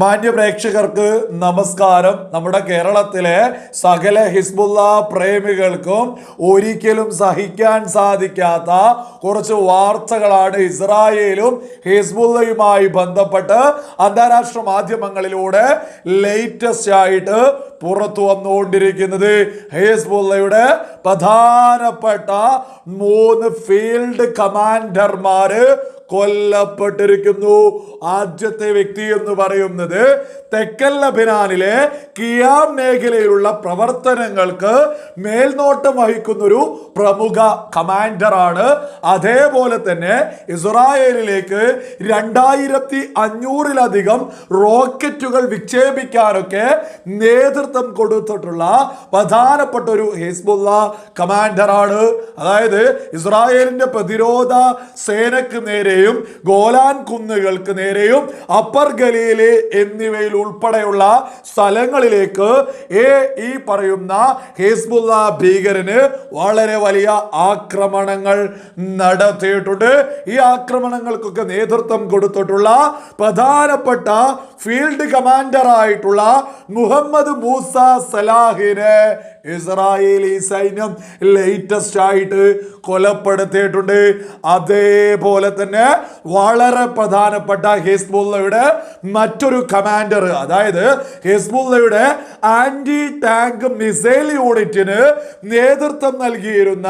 മാന്യ പ്രേക്ഷകർക്ക് നമസ്കാരം. നമ്മുടെ കേരളത്തിലെ സകല ഹിസ്ബുല്ല പ്രേമികൾക്കും ഒരിക്കലും സഹിക്കാൻ സാധിക്കാത്ത കുറച്ച് വാർത്തകളാണ് ഇസ്രായേലും ഹിസ്ബുല്ലയുമായി ബന്ധപ്പെട്ട് അന്താരാഷ്ട്ര മാധ്യമങ്ങളിലൂടെ ലേറ്റസ്റ്റ് ആയിട്ട് പുറത്തു വന്നുകൊണ്ടിരിക്കുന്നത്. ഹിസ്ബുല്ലയുടെ പ്രധാനപ്പെട്ട മൂന്ന് ഫീൽഡ് കമാൻഡർമാര് കൊല്ലപ്പെട്ടിരിക്കുന്നു. ആദ്യത്തെ വ്യക്തി എന്ന് പറയുന്നത് തെക്കൻ ലബിനാനിലെ കിയാം മേഖലയിലുള്ള പ്രവർത്തനങ്ങൾക്ക് മേൽനോട്ടം വഹിക്കുന്ന ഒരു പ്രമുഖ കമാൻഡറാണ്. അതേപോലെ തന്നെ ഇസ്രായേലിലേക്ക് രണ്ടായിരത്തി അഞ്ഞൂറിലധികം റോക്കറ്റുകൾ വിക്ഷേപിക്കാനൊക്കെ നേതൃത്വം കൊടുത്തിട്ടുള്ള പ്രധാനപ്പെട്ട ഒരു ഹിസ്ബുള്ള കമാൻഡറാണ്. അതായത് ഇസ്രായേലിന്റെ പ്രതിരോധ സേനക്ക് നേരെയും ഗോലാൻ കുന്നുകൾക്ക് നേരെയും അപ്പർ ഗലീൽ എന്നിവയിൽ ഉൾപ്പെടെയുള്ള സ്ഥലങ്ങളിലേക്ക് ഈ പറയുന്ന ഹിസ്ബുല്ല ഭീകരന് വളരെ വലിയ ആക്രമണങ്ങൾ നടത്തിയിട്ടുണ്ട്. ഈ ആക്രമണങ്ങൾക്കൊക്കെ നേതൃത്വം കൊടുത്തിട്ടുള്ള പ്രധാനപ്പെട്ട ഫീൽഡ് കമാൻഡർ ആയിട്ടുള്ള മുഹമ്മദ് മൂസ സലാഹിനെ ഇസ്രായേലി സൈന്യം ലേറ്റസ്റ്റ് ആയിട്ട് കൊലപ്പെടുത്തിയിട്ടുണ്ട്. അതേപോലെ തന്നെ വളരെ പ്രധാനപ്പെട്ട ഹിസ്ബുള്ളയുടെ മറ്റൊരു കമാൻഡർ അതായത് ഹിസ്ബുള്ളയുടെ ആന്റി ടാങ്ക് മിസൈൽ യൂണിറ്റിന് നേതൃത്വം നൽകിയിരുന്ന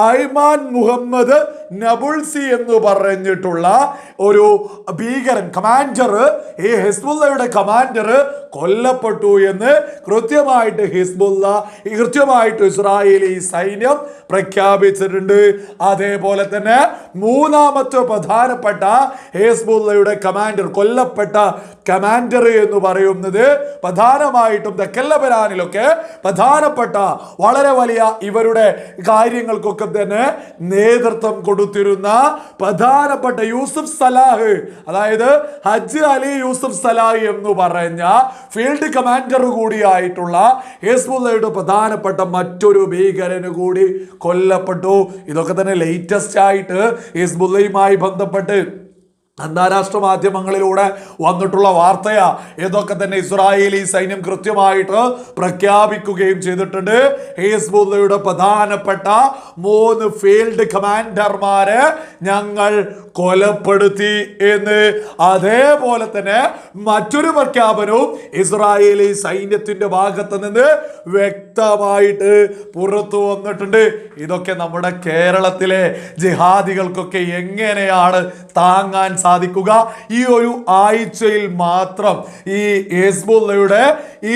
ഐമാൻ മുഹമ്മദ് നബുൾസി എന്ന് പറഞ്ഞിട്ടുള്ള ഒരു ഭീകരൻ കമാൻഡർ ഈ ഹിസ്ബുള്ളയുടെ കമാൻഡർ കൊല്ലപ്പെട്ടു എന്ന് കൃത്യമായിട്ട് ഹിസ്ബുള്ള കൃത്യമായിട്ട് ഇസ്രായേലി സൈന്യം പ്രഖ്യാപിച്ചിട്ടുണ്ട്. അതേപോലെ തന്നെ മൂന്നാമത്തെ പ്രധാനപ്പെട്ട ഹേസ്ബുള്ളയുടെ കമാൻഡർ കൊല്ലപ്പെട്ട കമാൻഡർ എന്ന് പറയുന്നത് പ്രധാനമായിട്ടും തെക്കല്ലബരാനിലൊക്കെ പ്രധാനപ്പെട്ട വളരെ വലിയ ഇവരുടെ കാര്യങ്ങൾക്കൊക്കെ തന്നെ നേതൃത്വം കൊടുത്തിരുന്ന പ്രധാനപ്പെട്ട യൂസുഫ് സലാഹ്. അതായത് ഹജ്ജ് അലി യൂസുഫ് സലാഹ് എന്ന് പറഞ്ഞ ഫീൽഡ് കമാൻഡർ കൂടിയായിട്ടുള്ള ഹിസ്ബുള്ളയുടെ പ്രധാനപ്പെട്ട മറ്റൊരു ഭീകരന് കൂടി കൊല്ലപ്പെട്ടു. ഇതൊക്കെ തന്നെ ലേറ്റസ്റ്റ് ആയിട്ട് ഹിസ്ബുള്ളയുമായി ബന്ധപ്പെട്ട്. അന്താരാഷ്ട്ര മാധ്യമങ്ങളിലൂടെ വന്നിട്ടുള്ള വാർത്തയാ. ഏതൊക്കെ തന്നെ ഇസ്രായേലി സൈന്യം കൃത്യമായിട്ട് പ്രഖ്യാപിക്കുകയും ചെയ്തിട്ടുണ്ട്. ഹേസ്ബുല്ലയുടെ പ്രധാനപ്പെട്ട മൂന്ന് ഫീൽഡ് കമാൻഡർമാരെ ഞങ്ങൾ കൊലപ്പെടുത്തി എന്ന്. അതേപോലെ തന്നെ മറ്റൊരു പ്രഖ്യാപനവും ഇസ്രായേലി സൈന്യത്തിന്റെ ഭാഗത്ത് നിന്ന് വ്യക്തമായിട്ട് പുറത്തു വന്നിട്ടുണ്ട്. ഇതൊക്കെ നമ്മുടെ കേരളത്തിലെ ജിഹാദികൾക്കൊക്കെ എങ്ങനെയാണ് താങ്ങാൻ സാധിക്കുക. ഈ ഒരു ആഴ്ചയിൽ മാത്രം ഈ ഹിസ്ബുള്ളയുടെ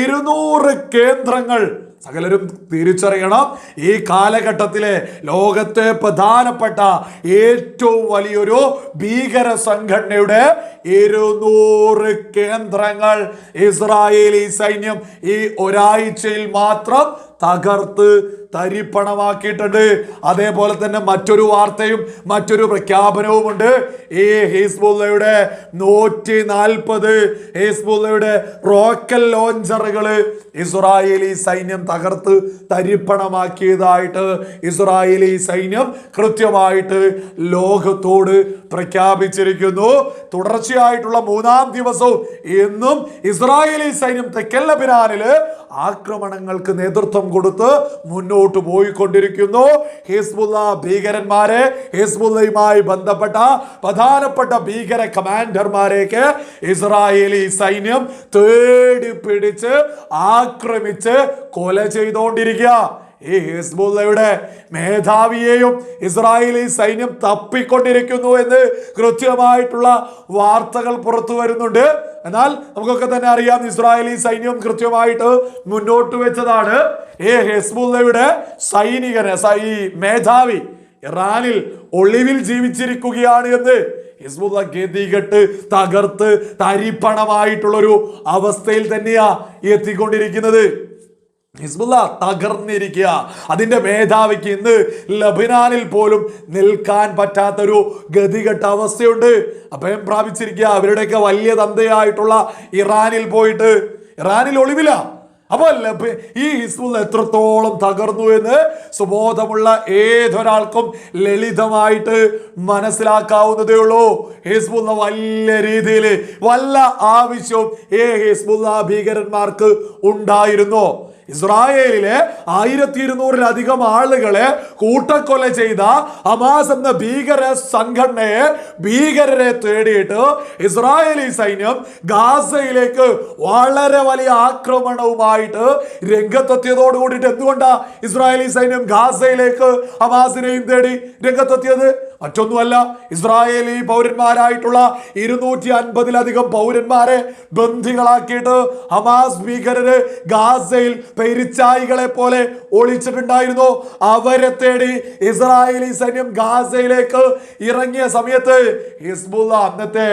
ഇരുന്നൂറ് കേന്ദ്രങ്ങൾ സകലരും തിരിച്ചറിയണം. ഈ കാലഘട്ടത്തിലെ ലോകത്തെ പ്രധാനപ്പെട്ട ഏറ്റവും വലിയൊരു ഭീകര സംഘടനയുടെ ഇരുന്നൂറ് കേന്ദ്രങ്ങൾ ഇസ്രായേലി സൈന്യം ഈ ഒരാഴ്ചയിൽ മാത്രം തകർത്ത് തരിപ്പണമാക്കിയിട്ടുണ്ട് അതേപോലെ തന്നെ മറ്റൊരു വാർത്തയും മറ്റൊരു പ്രഖ്യാപനവുമുണ്ട്. ഈ ഹിസ്ബുള്ളയുടെ നൂറ്റി നാൽപ്പത് ഹിസ്ബുള്ളയുടെ റോക്കൽ ലോഞ്ചറുകൾ ഇസ്രായേലി സൈന്യം തകർത്ത് തരിപ്പണമാക്കിയതായിട്ട് ഇസ്രായേലി സൈന്യം കൃത്യമായിട്ട് ലോകത്തോട് പ്രഖ്യാപിച്ചിരിക്കുന്നു. തുടർച്ചയായിട്ടുള്ള മൂന്നാം ദിവസവും ഇന്നും ഇസ്രായേലി സൈന്യം തെക്കല്ല ലബനാനിൽ ആക്രമണങ്ങൾക്ക് നേതൃത്വം കൊടുത്ത് മുന്നോട്ട് പോയിക്കൊണ്ടിരിക്കുന്നു. ഹിസ്ബുല്ല ഭീകരന്മാരെ ഹിസ്ബുല്ലയുമായി ബന്ധപ്പെട്ട പ്രധാനപ്പെട്ട ഭീകര കമാൻഡർമാരേക്ക് ഇസ്രായേലി സൈന്യം തേടി പിടിച്ച് ആക്രമിച്ച് കൊല ചെയ്തുകൊണ്ടിരിക്കുക ഈ ഹിസ്ബുള്ളയുടെ മേധാവിയെയും ഇസ്രായേലി സൈന്യം തപ്പിക്കൊണ്ടിരിക്കുന്നു എന്ന് കൃത്യമായിട്ടുള്ള വാർത്തകൾ പുറത്തു വരുന്നുണ്ട്. എന്നാൽ നമുക്കൊക്കെ തന്നെ അറിയാം ഇസ്രായേലി സൈന്യം കൃത്യമായിട്ട് മുന്നോട്ട് വെച്ചതാണ്. ഈ ഹിസ്ബുള്ളയുടെ സൈനികനെ ഈ മേധാവി ഇറാനിൽ ഒളിവിൽ ജീവിച്ചിരിക്കുകയാണ് എന്ന് ഹിസ്ബുള്ള ഗതികെട്ട് തകർത്ത് തരിപ്പണമായിട്ടുള്ളൊരു അവസ്ഥയിൽ തന്നെയാ എത്തിക്കൊണ്ടിരിക്കുന്നത്. ഹിസ്ബുള്ള തകർന്നിരിക്കുക. അതിന്റെ മേധാവിക്ക് ഇന്ന് ലബനാനിൽ പോലും നിൽക്കാൻ പറ്റാത്തൊരു ഗതികെട്ട അവസ്ഥയുണ്ട്. അഭയം പ്രാപിച്ചിരിക്കുക. അവരുടെയൊക്കെ വലിയ തന്തയായിട്ടുള്ള ഇറാനിൽ പോയിട്ട്. ഇറാനിൽ ഒളിവില്ല അപ്പോൾ ഈ ഹിസ്ബുൽ എത്രത്തോളം തകർന്നു എന്ന് സുബോധമുള്ള ഏതൊരാൾക്കും ലളിതമായിട്ട് മനസ്സിലാക്കാവുന്നതേ ഉള്ളൂ. ഹിസ്ബുല്ല വലിയ രീതിയിൽ വല്ല ആവശ്യവും ഈ ഹിസ്ബുല്ല ഭീകരന്മാർക്ക് ഉണ്ടായിരുന്നു? ഇസ്രായേലിലെ ആയിരത്തി ഇരുന്നൂറിലധികം ആളുകളെ കൂട്ടക്കൊല ചെയ്ത ഹമാസ് എന്ന ഭീകര സംഘടനയെ ഭീകരരെ തേടിയിട്ട് ഇസ്രായേലി സൈന്യം ഗാസയിലേക്ക് വളരെ വലിയ ആക്രമണവുമായിട്ട് രംഗത്തെത്തിയതോട് കൂടിയിട്ട് എന്തുകൊണ്ടാണ് ഇസ്രായേലി സൈന്യം ഗാസയിലേക്ക് ഹമാസിനെയും തേടി രംഗത്തെത്തിയത്? മറ്റൊന്നുമല്ല ഇസ്രായേലി പൗരന്മാരായിട്ടുള്ള ഇരുന്നൂറ്റി അൻപതിലധികം പൗരന്മാരെ ബന്ധികളാക്കിയിട്ട് ഹമാസ് ഭീകരര് ഗാസയിൽ പെരിച്ചായികളെ പോലെ ഒളിച്ചിട്ടുണ്ടായിരുന്നു. അവരെ തേടി ഇസ്രായേലി സൈന്യം ഗാസയിലേക്ക് ഇറങ്ങിയ സമയത്ത് ഹിസ്ബുള്ള അന്നത്തെ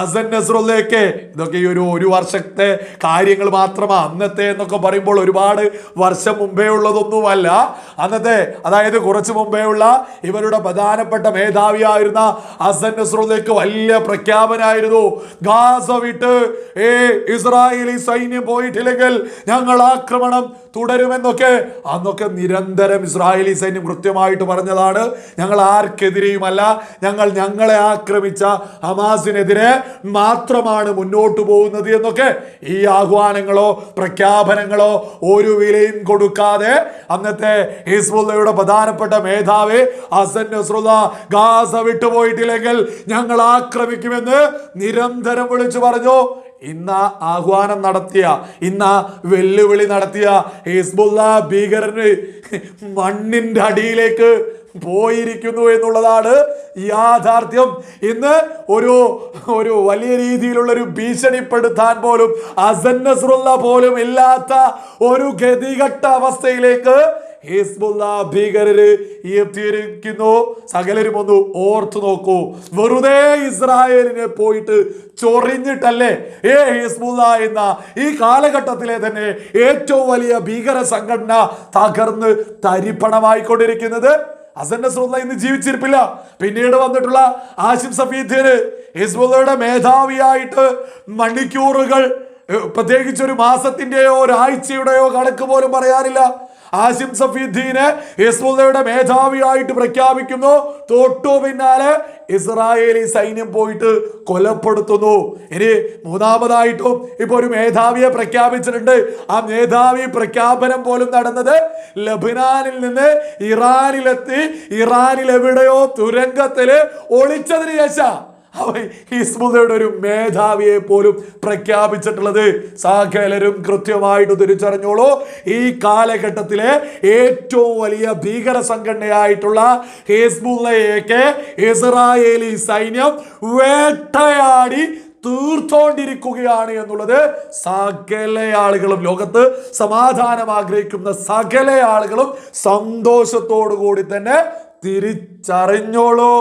അസൻ നസ്രുള്ളയൊക്കെ ഇതൊക്കെ ഈ ഒരു ഒരു വർഷത്തെ കാര്യങ്ങൾ മാത്രമാണ് അന്നത്തെ എന്നൊക്കെ പറയുമ്പോൾ ഒരുപാട് വർഷം മുമ്പേ ഉള്ളതൊന്നുമല്ല. അന്നത്തെ അതായത് കുറച്ച് മുമ്പേ ഉള്ള ഇവരുടെ പ്രധാനപ്പെട്ട മേധാവിയായിരുന്ന അസൻ നസ്രുള്ളയ്ക്ക് വലിയ പ്രഖ്യാപനായിരുന്നു. ഗാസ വിട്ട് ഏ ഇസ്രായേലി സൈന്യം പോയിട്ടില്ലെങ്കിൽ ഞങ്ങൾ ആക്രമണം തുടരുമെന്നൊക്കെ അന്നൊക്കെ നിരന്തരം ഇസ്രായേലി സൈന്യം കൃത്യമായിട്ട് പറഞ്ഞതാണ്. ഞങ്ങൾ ആർക്കെതിരെയുമല്ല ഞങ്ങൾ ഞങ്ങളെ ആക്രമിച്ച ഹമാസിനെതിരെ മാത്രമാണ് മുന്നോട്ട് പോകുന്നത് എന്നൊക്കെ ഈ ആഹ്വാനങ്ങളോ പ്രഖ്യാപനങ്ങളോ ഒരു വിലയും കൊടുക്കാതെ അന്നത്തെ ഹിസ്ബുല്ലയുടെ പ്രധാനപ്പെട്ട മേധാവി ഹസൻ നസ്രുല ഗാസ വിട്ടുപോയിട്ടില്ലെങ്കിൽ ഞങ്ങൾ ആക്രമിക്കുമെന്ന് നിരന്തരം വിളിച്ചു പറഞ്ഞു. ഇന്ന് ആഹ്വാനം നടത്തിയ ഇന്ന് വെല്ലുവിളി നടത്തിയ ഹിസ്ബുല്ല ഭീകരന് മണ്ണിന്റെ അടിയിലേക്ക് പോയിരിക്കുന്നു എന്നുള്ളതാണ് യാഥാർത്ഥ്യം. ഇന്ന് ഒരു ഒരു വലിയ രീതിയിലുള്ള ഒരു ഭീഷണിപ്പെടുത്താൻ പോലും അസന്നസ്രുള്ള പോലും ഇല്ലാത്ത ഒരു ഗതികെട്ട അവസ്ഥയിലേക്ക് ഹിസ്ബുള്ള ഭീകരര് എത്തിയിരിക്കുന്നു. സകലരും ഒന്ന് ഓർത്തു നോക്കൂ. വെറുതെ ഇസ്രായേലിനെ പോയിട്ട് ചൊറിഞ്ഞിട്ടല്ലേ? ഏ ഹിസ്ബുള്ള എന്ന ഈ കാലഘട്ടത്തിലെ തന്നെ ഏറ്റവും വലിയ ഭീകര സംഘടന തകർന്ന് തരിപ്പണമായിക്കൊണ്ടിരിക്കുന്നത്. ഹസൻ നസ്രുള്ള ഇന്ന് ജീവിച്ചിരിപ്പില്ല. പിന്നീട് വന്നിട്ടുള്ള ആശിം സഫീദ്ദീന് ഹിസ്ബുള്ളയുടെ മേധാവിയായിട്ട് മണിക്കൂറുകൾ ഏഹ്, പ്രത്യേകിച്ച് ഒരു മാസത്തിന്റെയോ ഒരാഴ്ചയുടെയോ കണക്ക് പോലും പറയാനില്ല. ആസിം സഫീദ്ദീനെ ഹിസ്ബുള്ളയുടെ മേധാവിയായിട്ട് പ്രഖ്യാപിക്കുന്നു. തൊട്ടു പിന്നാലെ ഇസ്രായേലി സൈന്യം പോയിട്ട് കൊലപ്പെടുത്തുന്നു. ഇനി മൂന്നാമതായിട്ടും ഇപ്പൊ ഒരു മേധാവിയെ പ്രഖ്യാപിച്ചിട്ടുണ്ട്. ആ മേധാവി പ്രഖ്യാപനം പോലും നടന്നത് ലബനാനിൽ നിന്ന് ഇറാനിലെത്തി. ഇറാനിൽ എവിടെയോ തുരങ്കത്തിൽ ഒളിച്ചതിന് ശേഷം അവൻ ഹിസ്ബുദയുടെ ഒരു മേധാവിയെ പോലും പ്രഖ്യാപിച്ചിട്ടുള്ളത് സകലരും കൃത്യമായിട്ട് തിരിച്ചറിഞ്ഞോളൂ. ഈ കാലഘട്ടത്തിലെ ഏറ്റവും വലിയ ഭീകര സംഘടനയായിട്ടുള്ള ഹിസ്ബുള്ളയൊക്കെ ഇസ്രായേലി സൈന്യം വേട്ടയാടി തീർത്തോണ്ടിരിക്കുകയാണ് എന്നുള്ളത് സകല ആളുകളും ലോകത്ത് സമാധാനം ആഗ്രഹിക്കുന്ന സകല ആളുകളും സന്തോഷത്തോടു കൂടി തന്നെ തിരിച്ചറിഞ്ഞോളൂ.